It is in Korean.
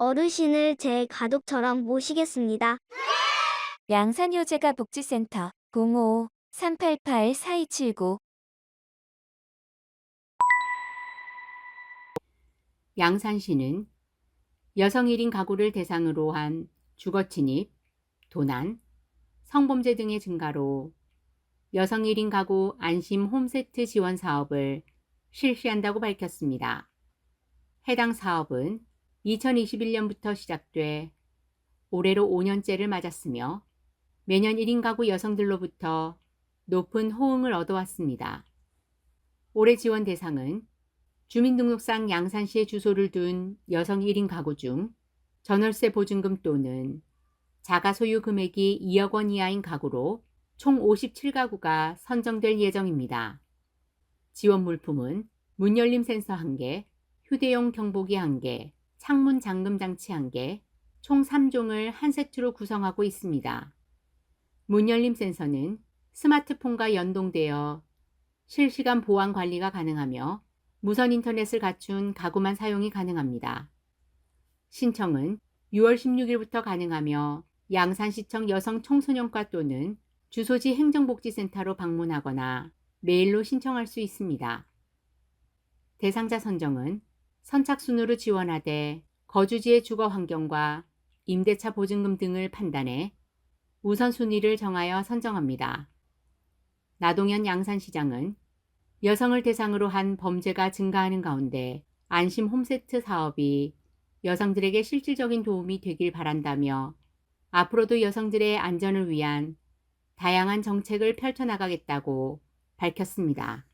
어르신을 제 가족처럼 모시겠습니다. 양산효재가 복지센터 05-388-4279 양산시는 여성 1인 가구를 대상으로 한 주거 침입, 도난, 성범죄 등의 증가로 여성 1인 가구 안심 홈세트 지원 사업을 실시한다고 밝혔습니다. 해당 사업은 2021년부터 시작돼 올해로 5년째를 맞았으며 매년 1인 가구 여성들로부터 높은 호응을 얻어왔습니다. 올해 지원 대상은 주민등록상 양산시에 주소를 둔 여성 1인 가구 중 전월세 보증금 또는 자가 소유 금액이 2억 원 이하인 가구로 총 57가구가 선정될 예정입니다. 지원 물품은 문열림 센서 1개, 휴대용 경보기 1개, 창문 잠금 장치 1개, 총 3종을 한 세트로 구성하고 있습니다. 문 열림 센서는 스마트폰과 연동되어 실시간 보안 관리가 가능하며 무선 인터넷을 갖춘 가구만 사용이 가능합니다. 신청은 6월 16일부터 가능하며 양산시청 여성 청소년과 또는 주소지 행정복지센터로 방문하거나 메일로 신청할 수 있습니다. 대상자 선정은 선착순으로 지원하되 거주지의 주거 환경과 임대차 보증금 등을 판단해 우선순위를 정하여 선정합니다. 나동현 양산시장은 여성을 대상으로 한 범죄가 증가하는 가운데 안심 홈세트 사업이 여성들에게 실질적인 도움이 되길 바란다며 앞으로도 여성들의 안전을 위한 다양한 정책을 펼쳐나가겠다고 밝혔습니다.